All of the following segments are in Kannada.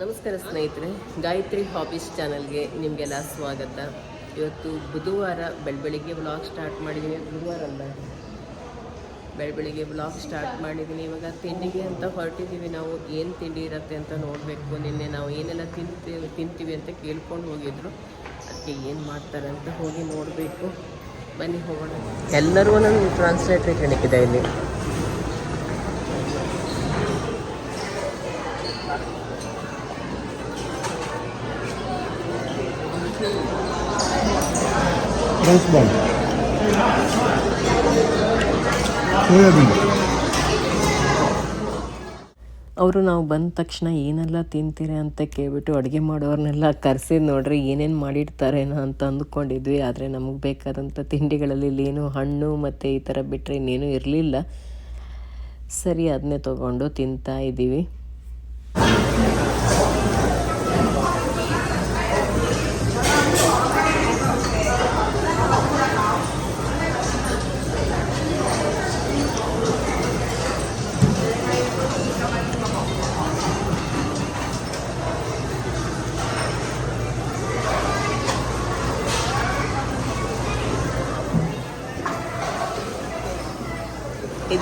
ನಮಸ್ಕಾರ ಸ್ನೇಹಿತರೆ, ಗಾಯತ್ರಿ ಹಾಬೀಸ್ ಚಾನಲ್ಗೆ ನಿಮಗೆಲ್ಲ ಸ್ವಾಗತ. ಇವತ್ತು ಬುಧವಾರ ಬೆಳಬೆಳಿಗ್ಗೆ ಬ್ಲಾಗ್ ಸ್ಟಾರ್ಟ್ ಮಾಡಿದ್ದೀನಿ ಗುರುವಾರ ಅಲ್ಲ, ಬೆಳಬೆಳಿಗ್ಗೆ ಬ್ಲಾಗ್ ಸ್ಟಾರ್ಟ್ ಮಾಡಿದ್ದೀನಿ ಇವಾಗ ತಿಂಡಿಗೆ ಅಂತ ಹೊರಟಿದ್ದೀವಿ ನಾವು. ಏನು ತಿಂಡಿ ಇರುತ್ತೆ ಅಂತ ನೋಡಬೇಕು. ನಿನ್ನೆ ನಾವು ಏನೆಲ್ಲ ತಿಂತೀವಿ ತಿಂತೀವಿ ಅಂತ ಕೇಳ್ಕೊಂಡು ಹೋಗಿದ್ರು. ಅದಕ್ಕೆ ಏನು ಮಾಡ್ತಾರೆ ಅಂತ ಹೋಗಿ ನೋಡಬೇಕು. ಬನ್ನಿ ಹೋಗೋಣ. ಎಲ್ಲರೂ ಒಂದೊಂದು ಟ್ರಾನ್ಸ್ಲೇಟ್ರಿ ಕಣಕ್ಕಿದೆ ಇಲ್ಲಿ. ಬಾಲ್ ಅವರು ನಾವು ಬಂದ ತಕ್ಷಣ ಏನೆಲ್ಲ ತಿಂತೀರಿ ಅಂತ ಕೇಳ್ಬಿಟ್ಟು ಅಡುಗೆ ಮಾಡೋರ್ನೆಲ್ಲ ಕರೆಸಿ ನೋಡ್ರಿ, ಏನೇನು ಮಾಡಿರ್ತಾರೇನೋ ಅಂತ ಅಂದ್ಕೊಂಡಿದ್ವಿ. ಆದರೆ ನಮಗೆ ಬೇಕಾದಂಥ ತಿಂಡಿಗಳಲ್ಲಿ ಏನು ಹಣ್ಣು ಮತ್ತು ಈ ಥರ ಬಿಟ್ಟರೆ ಇನ್ನೇನು ಇರಲಿಲ್ಲ. ಸರಿ ಅದನ್ನೇ ತೊಗೊಂಡು ತಿಂತಾ ಇದ್ದೀವಿ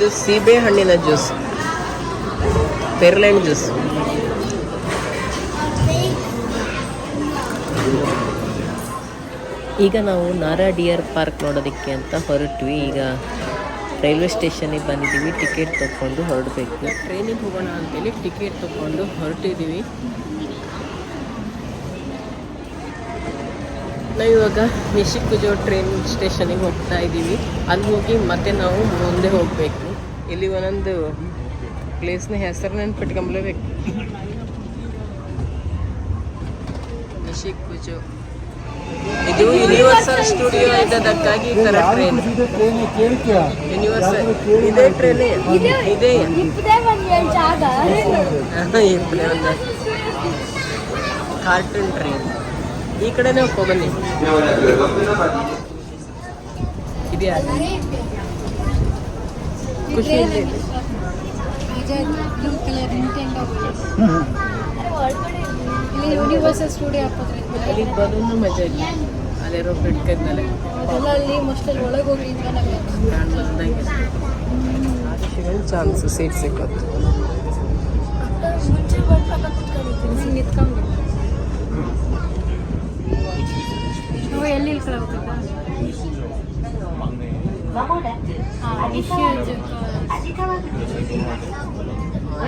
ಇದು ಸೀಬೆ ಹಣ್ಣಿನ ಜ್ಯೂಸ್. ಪೆರ್ಲೆಂಡ್ ಜ್ಯೂಸ್. ಈಗ ನಾವು ನಾರಾ ಡಿಯರ್ ಪಾರ್ಕ್ ನೋಡೋದಕ್ಕೆ ಅಂತ ಹೊರಟ್ವಿ. ಈಗ ರೈಲ್ವೆ ಸ್ಟೇಷನಿಗೆ ಬಂದಿದ್ದೀವಿ. ಟಿಕೆಟ್ ತೊಗೊಂಡು ಹೊರಡಬೇಕು. ಟ್ರೈನಿಗೆ ಹೋಗೋಣ ಅಂತೇಳಿ ಟಿಕೆಟ್ ತೊಗೊಂಡು ಹೊರಟಿದ್ದೀವಿ. ನಾವು ಇವಾಗ ನಿಶಿಕುಜೋ ಟ್ರೈನ್ ಸ್ಟೇಷನಿಗೆ ಹೋಗ್ತಾ ಇದ್ದೀವಿ. ಅಲ್ಲಿ ಹೋಗಿ ಮತ್ತೆ ನಾವು ಮುಂದೆ ಹೋಗಬೇಕು. ಇಲ್ಲಿ ಒಂದೊಂದು ಪ್ಲೇಸ್ನ ಹೆಸರು ನೆನ್ಪಿಟ್ಕೊಂಬಲೇಬೇಕು. ಪೂಜು. ಇದು ಯೂನಿವರ್ಸಲ್ ಸ್ಟುಡಿಯೋ ಇದ್ದದಕ್ಕಾಗಿ ಈ ತರ ಟ್ರೈನ್ ಯೂನಿವರ್ಸಲ್ ಇದೇ ಟ್ರೈನೇ ಇದೇ ಕಾರ್ಟೂನ್ ಟ್ರೈನ್ ಈ ಕಡೆನೇ ಹೋಗ್ಬನ್ನಿ ಇದೆಯಾ ಖುಷಿ ಇದೆ ಬ್ಲೂ ಕಲರ್ ನಿಂಟೆಂಡೋ ಇಲ್ಲಿ ಯೂನಿವರ್ಸಲ್ ಸ್ಟುಡಿಯೋ ಹಾಕೋದ್ರಿಂದ ಅಲ್ಲಿ ಬರೋದು ಮಜಾ ಇಲ್ಲ ಅಲ್ಲಿರೋ ಬಿಟ್ಕದ್ಮೇಲೆ ಅದೆಲ್ಲ ಅಲ್ಲಿ ಮೋಸ್ಟಲ್ಲಿ ಒಳಗೆ ಹೋಗಿ ನಿಂತ್ಕೊಂಡಾಗ ಕಾಣ್ಲಂದಂಗೆ ಚಾನ್ಸ್ ಸೀಟ್ ಸಿಕ್ಕೋದು ಮುಂಚೆ ನಿಂತ್ಕೊಂಡು ನಾವು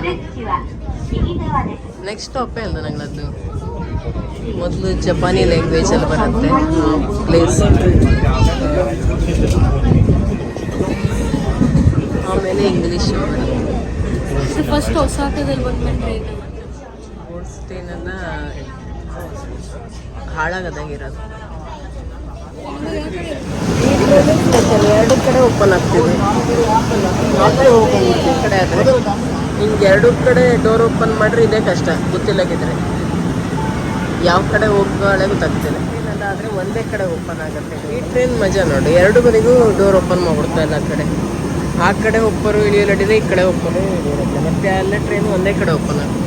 ಎಲ್ಲಿ ಇಳ್ಕೊಳ್ಬೇಕಪ್ಪ ನೆಕ್ಸ್ಟ್ ಸ್ಟಾಪ್ ಅಲ್ಲ ನಂಗದು ಮೊದಲು ಜಪಾನಿ ಲ್ಯಾಂಗ್ವೇಜ್ ಅಲ್ಲಿ ಬರುತ್ತೆ ಪ್ಲೇಸ್ ಆಮೇಲೆ ಇಂಗ್ಲೀಷ್ ಫಸ್ಟ್ ಹೊಸ ಬಂದ್ಬಿಟ್ರೆ ಇದು ಟ್ರೈನೆಲ್ಲ ಹಾಳಾಗದಂಗಿರೋದು ಎರಡು ಕಡೆ ಓಪನ್ ಆಗ್ತಿದೆ ಕಡೆ ಹಿಂಗೆ ಎರಡು ಕಡೆ ಡೋರ್ ಓಪನ್ ಮಾಡ್ರೆ ಇದೇ ಕಷ್ಟ ಗೊತ್ತಿಲ್ಲಗಿದ್ರೆ ಯಾವ ಕಡೆ ಹೋಗೋಳೆ ಗೊತ್ತಾಗ್ತಿಲ್ಲ ಆದ್ರೆ ಒಂದೇ ಕಡೆ ಓಪನ್ ಆಗುತ್ತೆ ಈ ಟ್ರೈನ್ ಮಜಾ ನೋಡಿ ಎರಡು ಕಡೆಗೂ ಡೋರ್ ಓಪನ್ ಮಾಡ್ಬಿಡ್ತಾ ಎಲ್ಲ ಕಡೆ ಆ ಕಡೆ ಒಬ್ಬರು ಇಳಿಯಲಡಿದೆ ಈ ಕಡೆ ಒಬ್ಬರು ಇಳಿಯಲಡಿದೆ ಮತ್ತೆ ಎಲ್ಲ ಟ್ರೈನ್ ಒಂದೇ ಕಡೆ ಓಪನ್ ಆಗುತ್ತೆ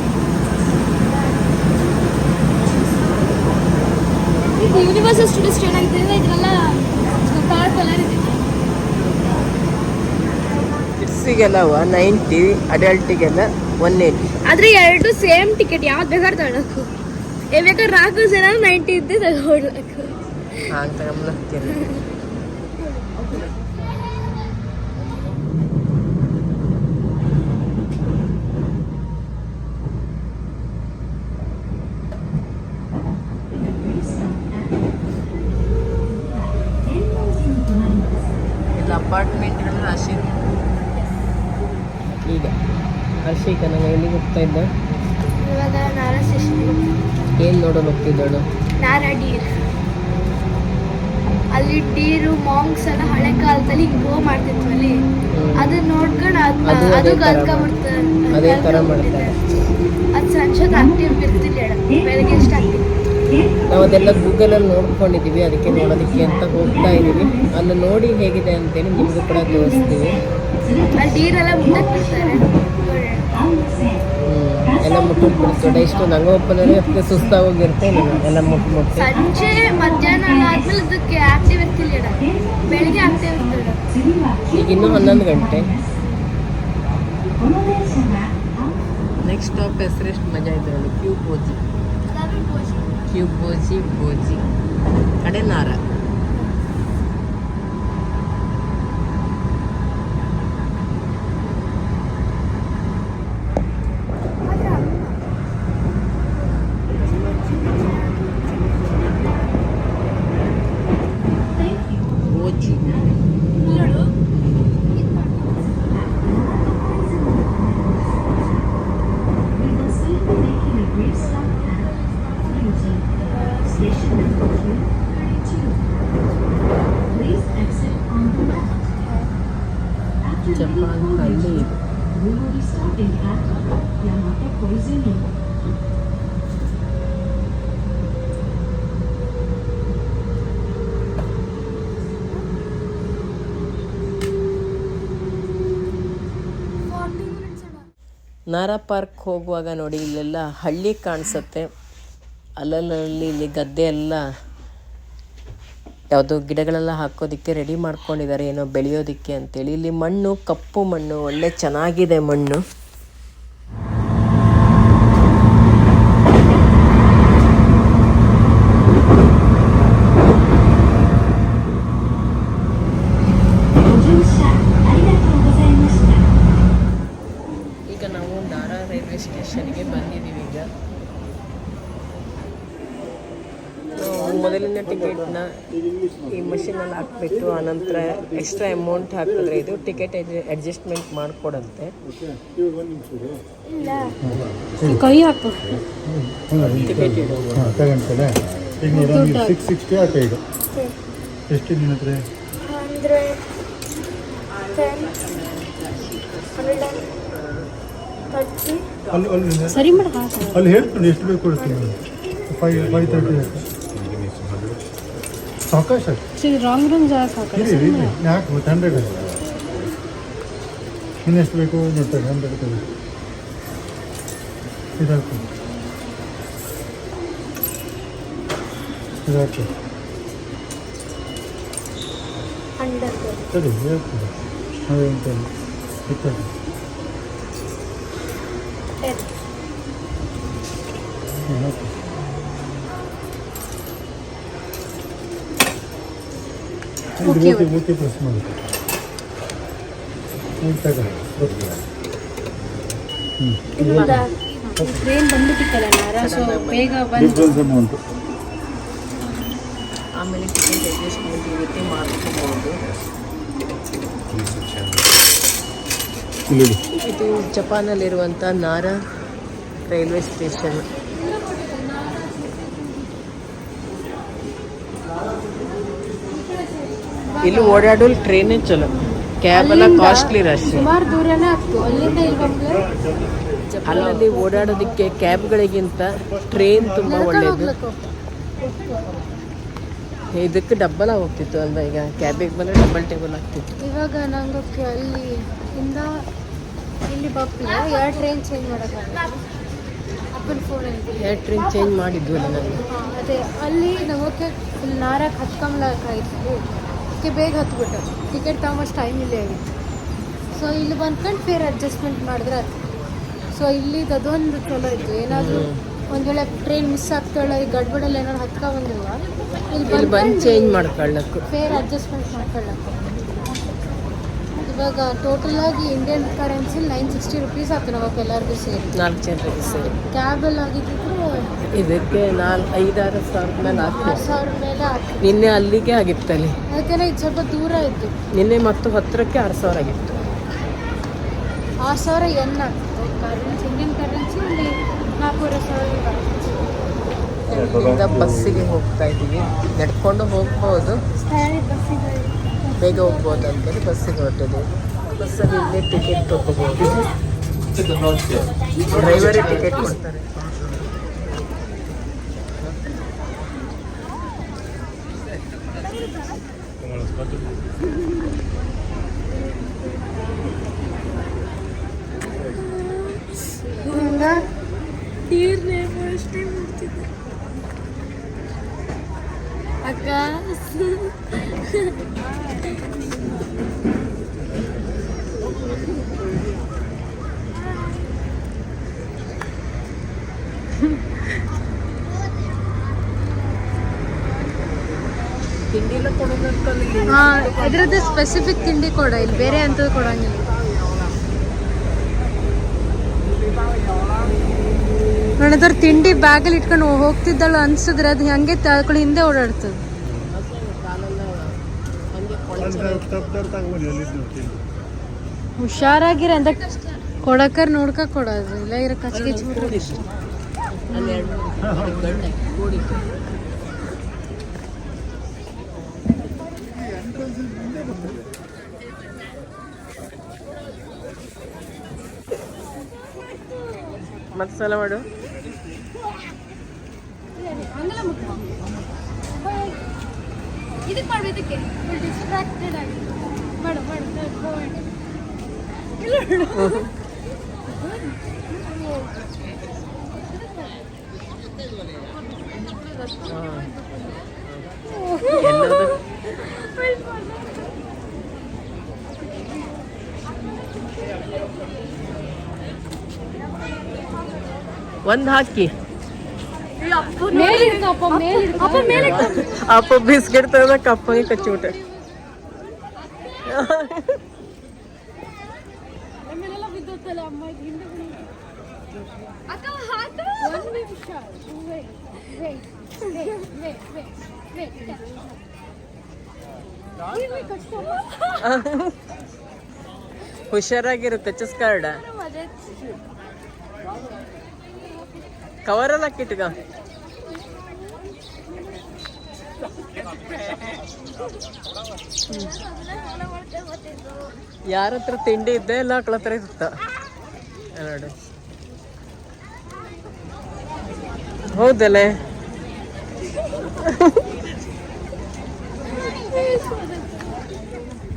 ಯೂನಿವರ್ಸಲ್ ಸ್ಟೂಡೆಂಟ್ಸ್ ಟ್ರೈನ್ ಆಗಿದೆ ಕಾರ್ಡ್ ಕಲರ್ ಇದೆ ಕಿಡ್ಸಿಗೆಲ್ಲ ನೈಂಟಿ ಅಡಲ್ಟಿಗೆಲ್ಲ ಒನ್ ಏಯ್ಟಿ ಆದ್ರೆ ಎರಡು ಸೇಮ್ ಟಿಕೆಟ್ ಯಾವ್ದು ಬೇಕಾದ್ರೆ ತಗೊಳಕು. ಬೇಕಾದ್ರೆ ನಾಲ್ಕು ಜನ ನೈಂಟಿ ಇದ್ದೆ ತಗೊಳ್ಬೇಕು. ಹಾಂಗೆ ತಗೊಂಬರ್ತೀನಿ ಇಲ್ಲ ಅಪಾರ್ಟ್ಮೆಂಟ್ಗಳ ರಾಶಿ ಈಗ ಹರ್ಷಿಕ ನಂಗೆ ಎಲ್ಲಿಗೆ ಹೋಗ್ತಾ ಇದ್ದ. ಇವಾಗ ಏನು ನೋಡೋದು ಹೋಗ್ತಿದ್ದಳು? ನಾರಾ ಡೀರ್. ಅಲ್ಲಿ ಡೀರು ಮಾಂಗ್ಸ್ ಎಲ್ಲ ಹಳೆ ಕಾಲದಲ್ಲಿ ಗೋ ಮಾಡ್ತಿತ್ತು ಅಲ್ಲಿ ಅದನ್ನ ನೋಡ್ಕೊಂಡು ಅದ್ ಅದು ಕಲ್ಕೊಂಡ್ಬಿಡ್ತಾರೆ ಅದೇ ಥರ ಮಾಡ್ತಾರೆ. ಅದು ಸಂಶೋಧ ಆಕ್ಟಿವ್ ಇರ್ತಿಲ್ಲ ಬೆಳಗ್ಗೆ ಎಷ್ಟು ಆಕ್ಟಿವ್ ನಾವು ಅದೆಲ್ಲ ಗೂಗಲಲ್ಲಿ ನೋಡ್ಕೊಂಡಿದ್ದೀವಿ ಅದಕ್ಕೆ ನೋಡೋದಕ್ಕೆ ಅಂತ ಹೋಗ್ತಾ ಇದ್ದೀವಿ. ಅಲ್ಲಿ ನೋಡಿ ಹೇಗಿದೆ ಅಂತೇಳಿ ನಿಮಗೂ ಕೂಡ ತೋರಿಸ್ತೀವಿ. ಆ ನೀರೆಲ್ಲ ಮುಂದಕ್ಕೆ ಬಿಡ್ತಾರೆ. ಎಲ್ಲ ಮುಟ್ಟು ಬಿಡ್ತದೆ ಇಷ್ಟು ನಂಗೆ ಒಪ್ಪಂದ್ರೆ ಅದಕ್ಕೆ ಸುಸ್ತಾಗೋಗಿರುತ್ತೆ ಎಲ್ಲ ಮುಟ್ಟು ಮುಟ್ಟಿ ಸಂಜೆ ಮಧ್ಯಾಹ್ನ ಆದ್ಮೇಲೆ ಅದಕ್ಕೆ ಆಕ್ಟಿವ್ ಇರ್ತಿಲ್ಲ ಬೆಳಿಗ್ಗೆ ಆಕ್ಟಿವ್ ಈಗ ಇನ್ನೂ ಹನ್ನೊಂದು ಗಂಟೆ ನೆಕ್ಸ್ಟ್ ಸ್ಟಾಪ್ ಹೆಸರು ಎಷ್ಟು ಮಜಾ ಇದೆ ಕ್ಯೂ ಬೋಜಿ ಕ್ಯೂ ಬೋಜಿ ಬೋಜಿ ಕಡೆ ನಾರ ಬೋಜಿ ಜಪಾನ್ ಹಳ್ಳಿ ಇದು ನಾರಾ ಪಾರ್ಕ್ ಹೋಗುವಾಗ ನೋಡಿ ಇಲ್ಲೆಲ್ಲ ಹಳ್ಳಿ ಕಾಣಿಸುತ್ತೆ. ಅಲ್ಲಲ್ಲಿ ಇಲ್ಲಿ ಗದ್ದೆ ಎಲ್ಲ ಯಾವುದೋ ಗಿಡಗಳೆಲ್ಲ ಹಾಕೋದಕ್ಕೆ ರೆಡಿ ಮಾಡ್ಕೊಂಡಿದ್ದಾರೆ, ಏನೋ ಬೆಳೆಯೋದಕ್ಕೆ ಅಂತೇಳಿ. ಇಲ್ಲಿ ಮಣ್ಣು, ಕಪ್ಪು ಮಣ್ಣು, ಒಳ್ಳೆ ಚೆನ್ನಾಗಿದೆ ಮಣ್ಣು ಈಗ ನಾವು ನಾರಾ ರೈಲ್ವೆ ಸ್ಟೇಷನ್ಗೆ ಬಂದಿದ್ದೀವಿ ಈಗ ನಾವು ಮೊದಲಿನ ಟಿಕೆಟ್ನ ಈ ಮಷಿನಲ್ಲಿ ಹಾಕ್ಬಿಟ್ಟು ಆನಂತರ ಎಕ್ಸ್ಟ್ರಾ ಅಮೌಂಟ್ ಹಾಕಿದ್ರೆ ಇದು ಟಿಕೆಟ್ ಅಡ್ಜಸ್ಟ್ಮೆಂಟ್ ಮಾಡಿಕೊಡಂತೆ. ಕೈ ಹಾಕು. ಟಿಕೆಟ್ ಈಗ ಸಿಕ್ಸ್ ಸಿಕ್ಸ್ಟಿ ಆಯ್ತು ಈಗ ಎಷ್ಟು ನಿನ್ನ ಹತ್ರ ಅಲ್ಲಿ ಅಲ್ಲಿ ಸರಿ ಮಾಡಿ ಅಲ್ಲಿ ಹೇಳ್ತೀನಿ ಎಷ್ಟು ಬೇಕು ಕೊಡ್ತೀನಿ. ಫೈವ್ ಫೈವ್ ತರ್ಟಿ ಸಾವಕಾಶ ರಾಂಗ್ ರೂಮ್ ಜಾಗ ಇರಿ ಇರಿ ಯಾಕೆ ಮತ್ತೆ ಹಂಡ್ರೆಡ್ ಇನ್ನೆಷ್ಟು ಬೇಕು ನೋಡ್ತಾರೆ ಹಂಡ್ರೆಡ್ ತಗೊಳ್ಳಿ ಇದು ಹಾಕು ಇದು ಹಾಕು ಹಂಡ್ರೆಡ್ ಸರಿ ಹೇಳ್ತೀನಿ. ಅದೇ ಉಂಟಲ್ಲ ಇಪ್ಪತ್ತು ಟೆನ್ ಇದು ಓಕೆ ಓಕೆ ಪ್ರೆಸ್ ಮಾಡಿ. ಟ್ರೈನ್ ಬಂದ್ಬಿಟ್ಟಿತ್ತಲ್ಲ ನಾರ ಸೊ ಬೇಗ ಬಂದು ಅಮೌಂಟು ಆಮೇಲೆ ಅಡ್ಜಸ್ಟ್ಮೆಂಟ್ ಮಾಡ್ಕೋಬೋದು. ಇದು ಜಪಾನಲ್ಲಿರುವಂಥ ನಾರಾ ರೈಲ್ವೆ ಸ್ಟೇಷನ್. ಇಲ್ಲಿ ಓಡಾಡೋಲ್ ಟ್ರೈನೇ ಚಲೋ. ಕ್ಯಾಬ್ ಎಲ್ಲ ಕಾಸ್ಟ್ಲಿ ರಶ್ ಸುಮಾರು ದೂರನೇ ಆಗ್ತು. ಅಲ್ಲಿಂದ ಅಲ್ಲಲ್ಲಿ ಓಡಾಡೋದಕ್ಕೆ ಕ್ಯಾಬ್ಗಳಿಗಿಂತ ಟ್ರೈನ್ ತುಂಬ ಒಳ್ಳೆಯದು ಇದಕ್ಕೆ ಡಬ್ಬಲ್ ಹೋಗ್ತಿತ್ತು ಅಲ್ವಾ ಈಗ? ಕ್ಯಾಬಿಗೆ ಬಂದರೆ ಡಬಲ್ ಟೇಬಲ್ ಆಗ್ತಿತ್ತು. ಇವಾಗ ನಂಗೆ ಅಲ್ಲಿ ಇಂದ ಇಲ್ಲಿ ಬಪ್ಪಿಲ್ಲ ಎರಡು ಟ್ರೈನ್ ಚೇಂಜ್ ಮಾಡೋಕ್ಕಾಗಲ್ಲ ಅಪ್ಪನ ಫೋನಲ್ಲಿ ಎರಡು ಟ್ರೈನ್ ಚೇಂಜ್ ಮಾಡಿದ್ವಿ ನನಗೆ ಅದೇ. ಅಲ್ಲಿ ನಮಗೆ ಇಲ್ಲಿ ನಾರಕ್ಕೆ ಹತ್ಕೊಂಬ್ಲಕ್ಕಾಗಿತ್ತು ಅದಕ್ಕೆ ಬೇಗ ಹತ್ಬಿಟ್ಟು ಟಿಕೆಟ್ ತಗೊಂಬಷ್ಟು ಟೈಮ್ ಇಲ್ಲೇ ಆಗಿತ್ತು. ಸೊ ಇಲ್ಲಿ ಬಂದ್ಕೊಂಡು ಫೇರ್ ಅಡ್ಜಸ್ಟ್ಮೆಂಟ್ ಮಾಡಿದ್ರೆ ಅದು ಸೊ ಇಲ್ಲಿ ಅದೊಂದು ಚಲೋ ಇತ್ತು. ಏನಾದರೂ ಒಂದು ವೇಳೆ ಟ್ರೈನ್ ಮಿಸ್ ಆಗ್ತಾಳೆ ಈ ಗಡ್ಬಡಲ್ಲಿ ಏನಾದ್ರು ಹತ್ಕೊ ಬಂದಿಲ್ಲ ಇಲ್ಲಿ ಬಂದು ಚೇಂಜ್ ಮಾಡ್ಕೊಳ್ಳೋಕ್ಕೂ ಫೇರ್ ಅಡ್ಜಸ್ಟ್ಮೆಂಟ್ ಮಾಡ್ಕೊಳ್ಳೋಕ್ಕೆ ಇವಾಗ ಟೋಟಲ್ ಆಗಿ Indian currency nine sixty rupees ಆಗ್ತದೆ ನಮಗೆ ಎಲ್ಲರಿಗೂ ಸೇರಿ. ನಾಲ್ಕು ಜನರಿಗೆ ಸೇರಿ. ಕ್ಯಾಬಲ್ಲಿ ಆಗಿದ್ದಿದ್ರು ಇದಕ್ಕೆ ನಾಲ್ ಐದಾರು ಸಾವಿರ ಮೇಲೆ ಆರು ಮೇಲೆ ಆಯ್ತು ನಿನ್ನೆ ಅಲ್ಲಿಗೆ ಆಗಿತ್ತಲ್ಲಿ. ಯಾಕೆಂದ್ರೆ ಇದು ಸ್ವಲ್ಪ ದೂರ ಇತ್ತು. ನಿನ್ನೆ ಮತ್ತು ಹತ್ತಿರಕ್ಕೆ ಆರು ಸಾವಿರ ಆಗಿತ್ತು. ಆರು ಸಾವಿರ ಎನ್ ಕರೆನ್ಸಿ ಇಂಡಿಯನ್ ಕರೆನ್ಸಿ ಇಲ್ಲಿ ನಾಲ್ಕೂವರೆ ಸಾವಿರ ಇಲ್ಲಿಂದ ಬಸ್ಸಿಗೆ ಹೋಗ್ತಾ ಇದ್ದೀವಿ. ನಡ್ಕೊಂಡು ಹೋಗ್ಬೋದು. ಬೇಗ ಹೋಗ್ಬೋದು ಅಂತೇಳಿ ಬಸ್ಸಿಗೆ ಹೊರಟಿದ್ದೀವಿ. ಬಸ್ಸಲ್ಲಿ ಇಲ್ಲೇ ಟಿಕೆಟ್ ತೊಗೋಬೋದು. ಡ್ರೈವರೇ ಟಿಕೆಟ್ ಕೊಡ್ತಾರೆ. ಹಾ ಇದ್ರದ್ದು ಸ್ಪೆಸಿಫಿಕ್ ತಿಂಡಿ ಕೊಡ, ಇಲ್ಲಿ ಬೇರೆ ಅಂತದ್ದು ಕೊಡಂಗಿಲ್ಲ. ನೋಡಿದ್ರ ತಿಂಡಿ ಬ್ಯಾಗಲ್ಲಿ ಇಟ್ಕೊಂಡು ಹೋಗ್ತಿದ್ದಳು ಅನ್ಸಿದ್ರೆ ಅದು ಹಂಗೆ ತಳ್ಕೊಳ್ಳಿ, ಹಿಂದೆ ಓಡಾಡ್ತದೆ ಕಾಲೆಲ್ಲ ಹಂಗೆ ಕೊಳೆ ಅಲ್ಲಿ ತಪ್ಪು ತಗೊಂಡು ಎಲ್ಲಿದ್ದು ನೋಡ್ತೀನಿ ಹುಷಾರಾಗಿರ ಅಂತ ಕೊಡಕರ್ ನೋಡ್ಕ ಕೊಡೋದು ಇಲ್ಲ ಇರ ಕಚ್ಗೆ ಕೂಡಿತ್ತು ಮತ್ತೆ ಸಲ ಮಾಡು. ಇದಕ್ಕೆ. ಮಾಡ್ಬೇಕಕ್ಕೆ ಡಿಸ್ಟ್ರಾಕ್ಟೆಡ್ ಆಗಿ ಮಾಡು ಮಾಡು ಎಲ್ಲದು ಒಂದ್ ಹಾಕಿ ಮೇಲೆ ಇಡ್ಕೊ ಅಪ್ಪ ಮೇಲೆ ಇಡ್ಕೊ. ಅಪ್ಪ ಮೇಲೆ ಇಡ್ಕೊ. ಅಪ್ಪ ಬಿಸ್ಕೆಟ್ ತಗೊಂಡ ಕಪ್ಪಗೆ ಕಚ್ಚಿಬಿಟ್ಟೆ ಹುಷಾರಾಗಿರು ಕಚ್ಚಿಸ್ಕಾರ್ಡ ಕವರ್ ಎಲ್ಲ ಹಾಕಿಟ್ಗ ಯಾರ ಹತ್ರ ತಿಂಡಿ ಇದ್ದೆ ಎಲ್ಲ ಆಕಳ ಹತ್ರ ಇತ್ತ ನೋಡಿ ಹೌದಲ್ಲೇ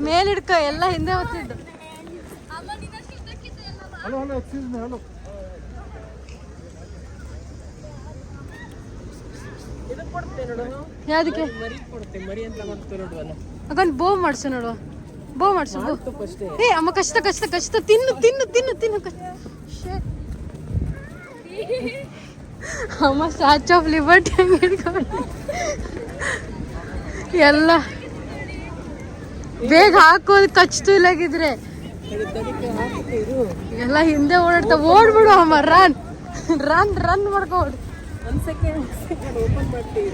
ಮೇಲಿಡ್ಕ ಎಲ್ಲ ಹಿಂದೆ ಹೋಗ್ತಿದ್ದು hello hello excuse me hello ಇದು ಕೊಡ್ತೆ ನೋಡು ಯಾವ್ದಕ್ಕೆ ಅಕೊಂಡ್ ಬೋ ಮಾಡ್ಸು ನೋಡುವ. ಬೋ ಮಾಡ್ಸು ಬೋ. ಏ ಅಮ್ಮ ಕಷ್ಟ ಕಷ್ಟ ಕಷ್ಟ. ತಿನ್ನು ತಿನ್ನು ತಿನ್ನು ತಿನ್ನು. ಅಮ್ಮ ಸ್ಟ್ಯಾಚ್ ಆಫ್ ಲಿಬರ್ಟಿ ಹಂಗೆ ಹಿಡ್ಕೊಂಡು. ಎಲ್ಲ. ಬೇಗ ಹಾಕೋದು ಕಚ್ತು ಇಲ್ಲಾಗಿದ್ರೆ ಎಲ್ಲ ಹಿಂದೆ ಓಡಾಡ್ತಾ ಓಡ್ಬಿಡು ಅಮ್ಮ ರನ್ ರನ್ ರನ್ ಮಾಡ್ಕೋ ಓಡು ಒಂದ್ ಸೆಕೆಂಡ್ ಸೆಕೆಂಡ್ ಓಪನ್ ಮಾಡ್ತೀವಿ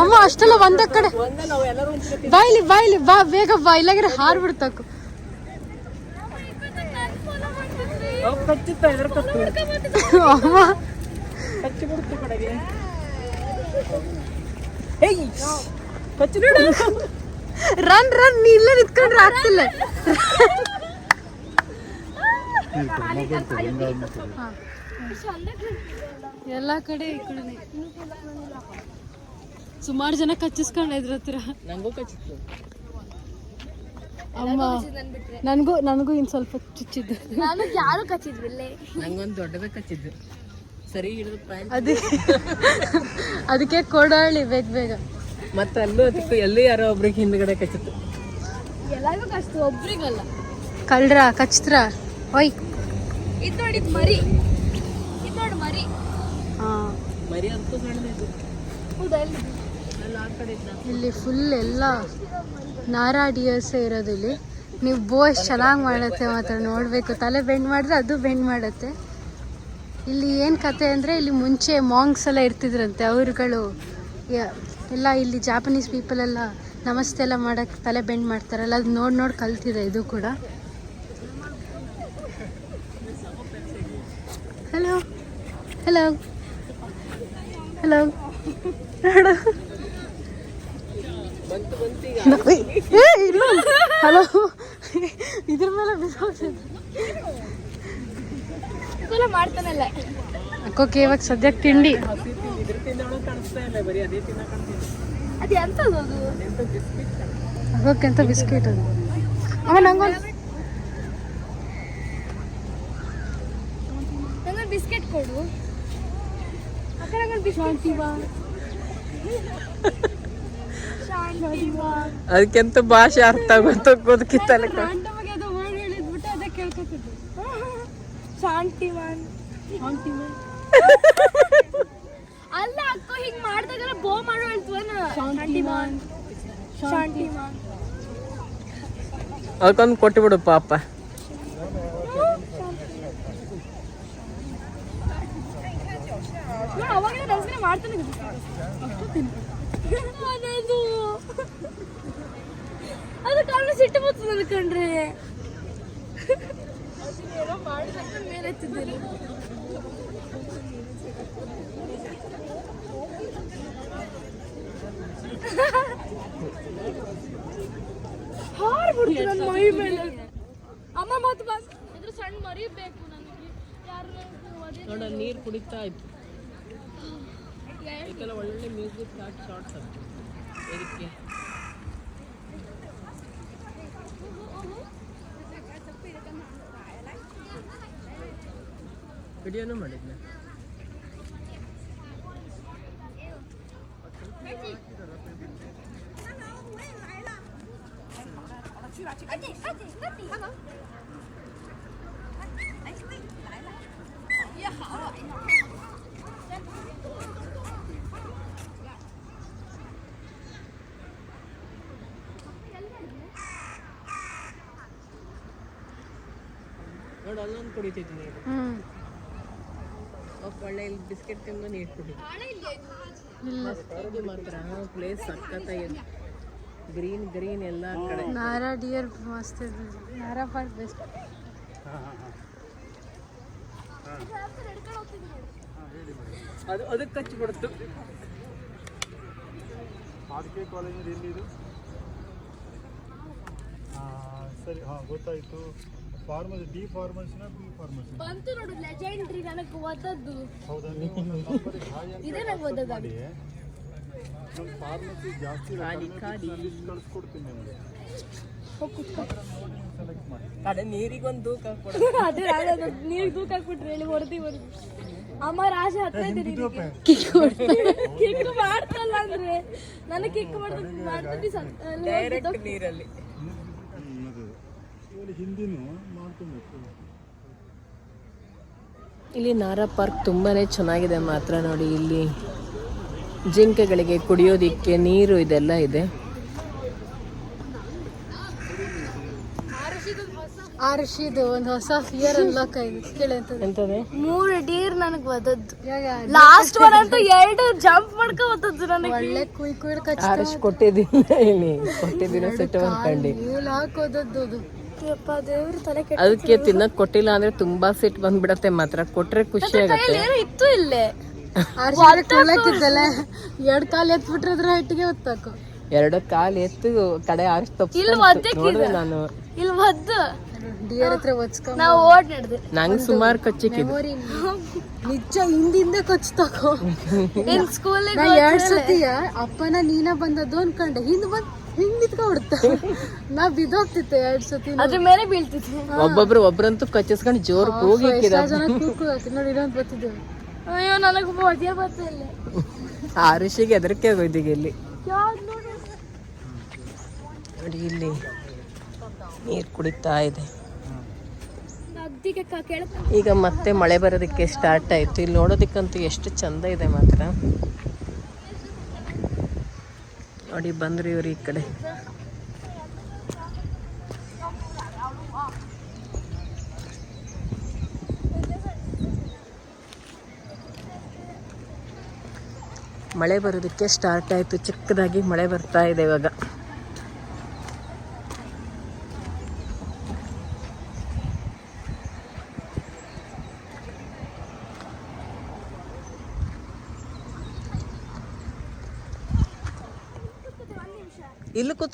ಅಮ್ಮ ಅಷ್ಟೆಲ್ಲ ಒಂದ ಕಡೆ. ಬಾಯ್ಲಿ ಬಾಯ್ಲಿ ಬಾ ಬೇಗ ಬಾ ಇಲ್ಲಾಗಿದ್ರೆ ಹಾರ್ ಬಿಡ್ತಾಕು ಅಮ್ಮ. ಕಚ್ಚಿ ಬಿಡುತ್ತೆ ಕಡೆಗೆ. ಏಯ್ ರನ್ ರನ್ ನೀ ಇಲ್ಲೇ ನಿತ್ಕೊಂಡ್ರೆ ಆಗ್ತಿಲ್ಲ. ಎಲ್ಲ ಕಡೆ ಈ ಕಡೆ ಸುಮಾರು ಜನ ಕಚ್ಚಿಸ್ಕೊಂಡ ಇದ್ರ ಹತ್ರ. ನಂಗೂ ಕಚ್ಚಿತ್ತು. ಅಮ್ಮ ನನಗೂ ನನಗೂ ಇನ್ ಸ್ವಲ್ಪ ಚುಚ್ಚಿದ್ದು. ಯಾರು ಕಚ್ಚಿದ್ವಿಲ್ಲೇ ನಂಗೊಂದು ದೊಡ್ಡದ ಕಚ್ಚಿದ್ದು. ಸರಿ ಅದೇ. ಅದಕ್ಕೆ ಕೊಡಾಳಿ ಬೇಗ ಬೇಗ. ಮತ್ತೆ ಅಲ್ಲೂ ಅದಕ್ಕೂ ಎಲ್ಲೂ ಯಾರೋ ಒಬ್ರಿಗೆ ಹಿಂದ್ಗಡೆ ಕಚ್ಚಿತ್ತು. ಎಲ್ಲರಿಗೂ ಕಷ್ಟ ಒಬ್ರಿಗಲ್ಲ. ಕಳ್ರ ಕಚ್ತ್ರ? ಓಯ್. ಇದ್ ನೋಡಿದ್ ಮರಿ. ಇದ್ ನೋಡಿ ಮರಿ. ಹಾ. ಮರಿ ಅಂತೂ ಹೌದಾ ಇಲ್ಲಿ ಫುಲ್ ಎಲ್ಲ ನಾರಾಡಿಯರ್ಸ್ ಇರೋದು ಇಲ್ಲಿ. ನೀವು ಬೋ ಎಷ್ಟು ಚೆನ್ನಾಗಿ ಮಾಡುತ್ತೆ ಮಾತ್ರ ನೋಡಬೇಕು. ತಲೆ ಬೆಂಡ್ ಮಾಡಿದ್ರೆ ಅದು ಬೆಂಡ್ ಮಾಡುತ್ತೆ. ಇಲ್ಲಿ ಏನು ಕತೆ ಅಂದರೆ ಇಲ್ಲಿ ಮುಂಚೆ ಮಾಂಗ್ಸ್ ಎಲ್ಲ ಇರ್ತಿದ್ರಂತೆ ಅವರುಗಳು. ಎಲ್ಲ ಇಲ್ಲಿ ಜಾಪನೀಸ್ ಪೀಪಲ್ ಎಲ್ಲ ನಮಸ್ತೆ ಎಲ್ಲ ಮಾಡೋಕ್ಕೆ ತಲೆ ಬೆಂಡ್ ಮಾಡ್ತಾರಲ್ಲ ಅದು ನೋಡಿ ನೋಡಿ ಕಲ್ತಿದೆ ಇದು ಕೂಡ. ಬಂತು ಬಂತು ಈಗ ಏ ಇಲ್ಲ ಹಲೋ ಇದ್ರ ಮೇಲೆ ಇದೆಲ್ಲ ಮಾಡ್ತಾನಲ್ಲ. ಅಕ್ಕೋಕೆ ಇವಾಗ ಸದ್ಯಕ್ಕೆ ತಿಂಡಿ. ಹಸಿ ತಿಂಡಿ ಅದು? ತಿನ್ನೋಣ ಕಾಣಿಸ್ತಾ ಇಲ್ಲ ಬರೀ ಅದೇ ತಿನ್ನ ಕಾಣ್ತಿದೆ ಅದು ಎಂತದು ಅದು ಎಂತ ಬಿಸ್ಕಿಟ್ ಅಕ್ಕೋಕೆ ಅಂತ ಬಿಸ್ಕೆಟ್ ಅದು ಅಮ್ಮ ನಂಗೊಂದು ಒಂದು ಬಿಸ್ಕೆಟ್ ಕೊಡು. ಶಾಂತಿವಾ ಅದಕ್ಕೆಂತ ಭಾಷೆ ಅರ್ಥ ಗೊತ್ತ ಗೊದಕ್ಕಿತ್ತಲ್ಲ ಶಾಂತಿವಾನ್ ಶಾಂತಿವಾನ್ ಅಲ್ಲ ಅಕ್ಕ ಹಿಂಗ್ ಮಾಡ್ದಾಗೆಲ್ಲ ಬೋ ಮಾಡೋ ಹೇಳ್ತೀವನ ಶಾಂತಿವಾನ್ ಶಾಂತಿವಾನ್ ಅದಕ್ಕೊಂದು ಕೊಟ್ಟುಬಿಡು ಪಾಪ ನಾನು ಅವಾಗಲೇ ನಮಸ್ಕಾರ ಮಾಡ್ತಾನೆ ಅದದು ಅದು ಕಾರಣ ಸಿಟ್ಟು ಬರ್ತದೆ ಅನ್ಕೊಂಡ್ರೆ ಏನೋ ಮಾಡಿದ್ರೆ ಮೇಲೆ ಎತ್ತಿದ್ದೀರಿ ಹಾರ್ಬಿಡ್ತು ನನ್ನ ಮೈ ಮೇಲೆ ಅಮ್ಮ ಮತ್ತೆ ಬಂದು ಇದ್ರ ಸಣ್ಣ ಮರಿಬೇಕು ನನಗೆ. ಯಾರು ನೋಡ ನೀರು ಕುಡಿತಾ ಇತ್ತು ಇದಕ್ಕೆಲ್ಲ ಒಳ್ಳೊಳ್ಳೆ ಮ್ಯೂಸಿಕ್ ಹಾಕಿ ಶಾರ್ಟ್ಸ್ ಅದು ಇದಕ್ಕೆ ವಿಡಿಯೋನು ಮಾಡಿದ್ನ? ನೋಡು ಅಲ್ಲೊಂದು ಕುಡಿತೈತಿ ನೀರು. ಒಳ್ಳೆ ಇಲ್ಲಿ ಬಿಸ್ಕೆಟ್ ತಿಂದು ನೀರು ಕುಡಿದು ಮಾತ್ರ ಪ್ಲೇಸ್ ಸಕ್ಕತ್ತಾಗಿದೆ ಗ್ರೀನ್ ಗ್ರೀನ್ ಎಲ್ಲ ಕಡೆ. ನಾರಾ ಡಿಯರ್ ಮಸ್ತ್ ಇದೆ. ನಾರಾ ಪಾರ್ಕ್ ಬೆಸ್ಟ್ ಅದು ಅದಕ್ಕೆ ಕಚ್ಚಿಬಿಡ್ತು ಆರ್ ಕೆ ಕಾಲೇಜ್ ಎಲ್ಲಿದು? ಸರಿ ಹಾಂ ಗೊತ್ತಾಯಿತು. ಫಾರ್ಮಸಿ ಡಿ ಫಾರ್ಮಸಿನ ಬಿ ಫಾರ್ಮಸಿ ಬಂತು ನೋಡು ಲೆಜೆಂಡ್ರಿ ನನಗೆ ಓದದ್ದು. ಹೌದಾ ನೀವು ನಂಬರ್ ಇದೇ ನಂಗೆ ಓದೋದು ಮಾಡಿ ನಮ್ಮ ಫಾರ್ಮಸಿ ಜಾಸ್ತಿ ಖಾಲಿ, ಖಾಲಿ. ಕಳಿಸ್ಕೊಡ್ತೀನಿ ನಿಮಗೆ. ಕಡೆ ನೀರಿಗೊಂದು ದೂಕ ಕೊಡು. ಅದೇ ನೀರು ದೂಕ ಹಾಕ್ಬಿಟ್ರೆ ಹೇಳಿ ಹೊರದಿ ಹೊರದಿ ಅಮ್ಮ ರಾಜ ಹತ್ರ ಕಿಕ್ ಕಿಕ್ ಮಾಡ್ತಲ್ಲ ಅಂದ್ರೆ. ನನಗೆ ಕಿಕ್ ಮಾಡ್ತೀನಿ ಡೈರೆಕ್ಟ್ ನೀರಲ್ಲಿ. ಹಿಂದಿನೂ ಇಲ್ಲಿ ನಾರಾ ಪಾರ್ಕ್ ತುಂಬಾನೇ ಚೆನ್ನಾಗಿದೆ ಮಾತ್ರ ನೋಡಿ. ಇಲ್ಲಿ ಜಿಂಕೆಗಳಿಗೆ ಕುಡಿಯೋದಿಕ್ಕೆ ನೀರು ಇದೆಲ್ಲ ಇದೆ. ಅರಿಶಿದು ಒಂದು ಹೊಸ ಫಿಯರ್ ಅನ್ಲಾಕ್ ಆಗಿದೆ. ಎಂತದೆ? ಮೂರು ಡೀರ್ ನನಗೆ ಬದದ್ದು ಲಾಸ್ಟ್ ಒನ್ ಅಂತೂ ಎರಡು ಜಂಪ್ ಮಾಡ್ಕೊ ನನಗೆ. ಒಳ್ಳೆ ಕುಯ್ ಕುಯ್ ಕಚ್ಚಿ ಆರಿಸ್ ಕೊಟ್ಟಿದ್ದೀನಿ ಇಲ್ಲಿ. ಕೊಟ್ಟಿದ್ದೀನಿ ಸೆಟ್ ಹಾಕೊಂಡು ಹಾಕೋದದ್ದು ಅದು. ಯಪ್ಪ ದೇವ್ರ ತಲೆ ಕೆಟ್ಟ ಅದಕ್ಕೆ ತಿನ್ನಕ್ ಕೊಟ್ಟಿಲ್ಲ ಅಂದ್ರೆ ತುಂಬಾ ಸಿಟ್ ಬಂದ್ಬಿಡತ್ತೆ ಮಾತ್ರ. ಕೊಟ್ರೆ ಖುಷಿ ಆಗತ್ತೆ. ಇತ್ತು ಇಲ್ಲೇ. ಎರಡ್ ಕಾಲ್ ಎತ್ಬಿಟ್ರೆ ಅದ್ರ ಹೆಟ್ಟಿಗೆ ಒತ್ತಾಕು ಎರಡು ಕಾಲು ಎತ್ತು ಕಡೆ ಆರಿಸ್ ಇಲ್ಲಿ ತಪ್ಪ ಒದ್ದಕ್ಕಿದೆ. ನಾನು. ಇಲ್ಲಿ ಒದ್ದು ಡಿಯರ್ ಹತ್ರ ಒಚ್ಕೊಂಡು ನಾವು ಓಡ್ ನಡೆದೆ. ನಂಗೆ ಸುಮಾರು ಕಚ್ಚಿಕ್ಕಿದ್ದು. ನಿಜ ಹಿಂದಿಂದ ಕಚ್ತಾಕೋ ಸ್ಕೂಲಿಗೆ ನಾ ಎರಡ್ ಸತಿಯ ಅಪ್ಪನ ನೀನ ಬಂದದ್ದು ಅನ್ಕೊಂಡೆ. ಹಿಂದ್ ಬಂದ್ ಹಿಂಗ್ ನಿಂತ್ಕೊಂಡ್ಬಿಡ್ತ? ನಾ ಬಿದ್ದೋಗ್ತಿತ್ತೆ ಎರಡ್ ಸತಿ ಅದ್ರ ಮೇಲೆ ಬೀಳ್ತಿತ್ತು. ಒಬ್ಬೊಬ್ರು ಒಬ್ರಂತೂ ಕಚ್ಚಿಸ್ಕೊಂಡು ಜೋರ್ ಕೂಗಿ ಎಷ್ಟೋ ಜನ ಕೂಕು ಹಾಕಿ ನೋಡಿ ಇನ್ನೊಂದು ಬರ್ತಿದ್ದೇವೆ ಅಯ್ಯೋ ನನಗೆ ಮಜಾ ಬರ್ತಿಲ್ಲ ಆರುಷಿಗೆ ಹೆದರಿಕೆ ಹೋಗಿದ್ದೀಗ ಇಲ್ಲಿ. ನೋಡಿ? ಇಲ್ಲಿ ನೀರು ಕುಡಿತಾ ಇದೆ. ಈಗ ಮತ್ತೆ ಮಳೆ ಬರೋದಕ್ಕೆ ಸ್ಟಾರ್ಟ್ ಆಯ್ತು. ಇಲ್ಲಿ ನೋಡೋದಕ್ಕಂತೂ ಎಷ್ಟು ಚಂದ ಇದೆ ಮಾತ್ರ. ನೋಡಿ ಬಂದ್ರಿ ಇವ್ರು ಈ ಕಡೆ. ಮಳೆ ಬರೋದಕ್ಕೆ ಸ್ಟಾರ್ಟ್ ಆಯಿತು. ಚಿಕ್ಕದಾಗಿ ಮಳೆ ಬರ್ತಾ ಇದೆ ಇವಾಗ.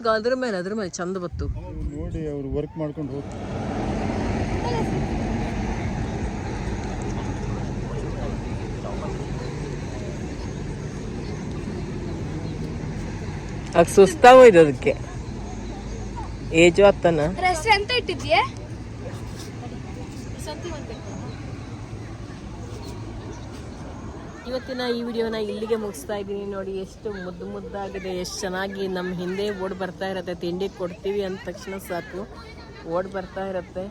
ಕೂತ್ಕೊ ಅದ್ರ ಮೇಲೆ ಅದ್ರ ಮೇಲೆ ಚಂದ ಬತ್ತು. ನೋಡಿ ಅವರು ವರ್ಕ್ ಮಾಡ್ಕೊಂಡು ಹೋಗ್ತಾರೆ ಆಗ ಸುಸ್ತಾಗೋಯ್ತು ಅದಕ್ಕೆ ಏಜು ಹತ್ತನ? ಇಟ್ಟಿದ್ಯಾ ಎಂತ ಇಟ್ಟಿದ್ಯೆ ಇವತ್ತಿನ ಈ ವಿಡಿಯೋನ ಇಲ್ಲಿಗೆ ಮುಗಿಸ್ತಾ ಇದ್ದೀನಿ. ನೋಡಿ, ಎಷ್ಟು ಮುದ್ದು ಮುದ್ದಾಗಿದೆ, ಎಷ್ಟು ಚೆನ್ನಾಗಿ ನಮ್ಮ ಹಿಂದೆ ಓಡ್ ಬರ್ತಾ ಇರುತ್ತೆ. ತಿಂಡಿ ಕೊಡ್ತೀವಿ ಅಂದ ತಕ್ಷಣ ಸಾಕು. ಓಡ್ ಬರ್ತಾ ಇರುತ್ತೆ.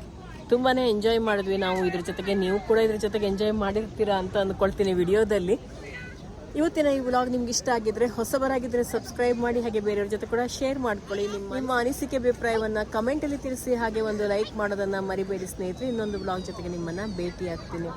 ತುಂಬಾ ಎಂಜಾಯ್ ಮಾಡಿದ್ವಿ ನಾವು. ಇದ್ರ ಜೊತೆಗೆ ನೀವು ಕೂಡ ಇದ್ರ ಜೊತೆಗೆ ಎಂಜಾಯ್ ಮಾಡಿರ್ತೀರಾ ಅಂತ ಅಂದ್ಕೊಳ್ತೀನಿ ವಿಡಿಯೋದಲ್ಲಿ. ಇವತ್ತಿನ ಈ ವ್ಲಾಗ್ ನಿಮ್ಗೆ ಇಷ್ಟ ಆಗಿದ್ರೆ, ಹೊಸಬರಾಗಿದ್ರೆ ಸಬ್ಸ್ಕ್ರೈಬ್ ಮಾಡಿ, ಹಾಗೆ ಬೇರೆಯವ್ರ ಜೊತೆ ಕೂಡ ಶೇರ್ ಮಾಡ್ಕೊಳ್ಳಿ. ನಿಮ್ಮ ನಿಮ್ಮ ಅನಿಸಿಕೆ, ಅಭಿಪ್ರಾಯವನ್ನು ಕಮೆಂಟಲ್ಲಿ ತಿಳಿಸಿ, ಹಾಗೆ ಒಂದು ಲೈಕ್ ಮಾಡೋದನ್ನ ಮರಿಬೇಡಿ ಸ್ನೇಹಿತರೆ. ಇನ್ನೊಂದು ವ್ಲಾಗ್ ಜೊತೆಗೆ ನಿಮ್ಮನ್ನ ಭೇಟಿ ಆಗ್ತೀನಿ